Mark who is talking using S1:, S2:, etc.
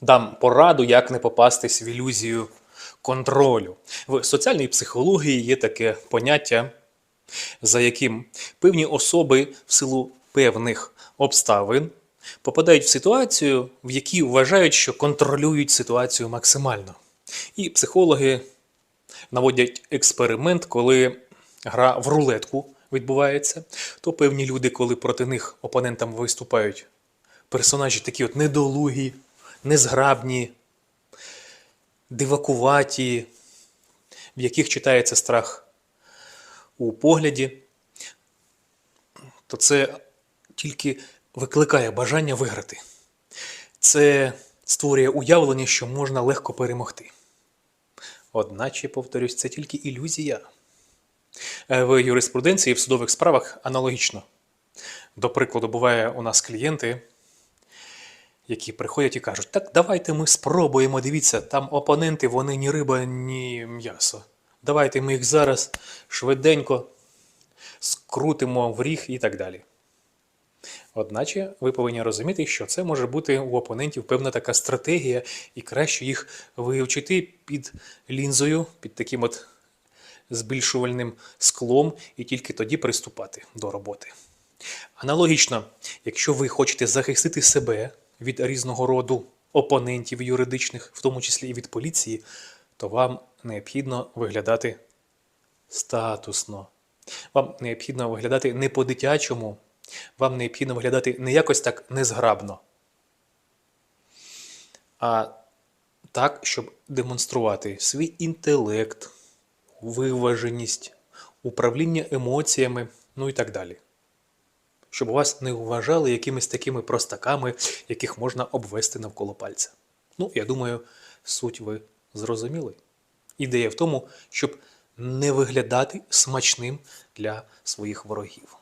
S1: дам пораду, як не попастись в ілюзію контролю. В соціальній психології є таке поняття, за яким певні особи в силу певних обставин попадають в ситуацію, в якій вважають, що контролюють ситуацію максимально. І психологи наводять експеримент, коли гра в рулетку відбувається, то певні люди, коли проти них опонентам виступають персонажі такі от недолугі, незграбні, дивакуваті, в яких читається страх у погляді, то це тільки викликає бажання виграти. Це створює уявлення, що можна легко перемогти. Одначе, повторюсь, це тільки ілюзія. Е, В юриспруденції в судових справах аналогічно. До прикладу, буває у нас клієнти, які приходять і кажуть: так, давайте ми спробуємо. Дивіться, там опоненти, вони ні риба, ні м'ясо. Давайте ми їх зараз швиденько скрутимо в ріг і так далі. Одначе ви повинні розуміти, що це може бути у опонентів певна така стратегія, і краще їх вивчити під лінзою, під таким от збільшувальним склом, і тільки тоді приступати до роботи. Аналогічно, якщо ви хочете захистити себе від різного роду опонентів юридичних, в тому числі і від поліції, то вам необхідно виглядати статусно. Вам необхідно виглядати не по-дитячому, вам необхідно виглядати не якось так незграбно, а так, щоб демонструвати свій інтелект, виваженість, управління емоціями, ну і так далі. Щоб вас не вважали якимись такими простаками, яких можна обвести навколо пальця. Ну, я думаю, суть ви зрозуміли. Ідея в тому, щоб не виглядати смачним для своїх ворогів.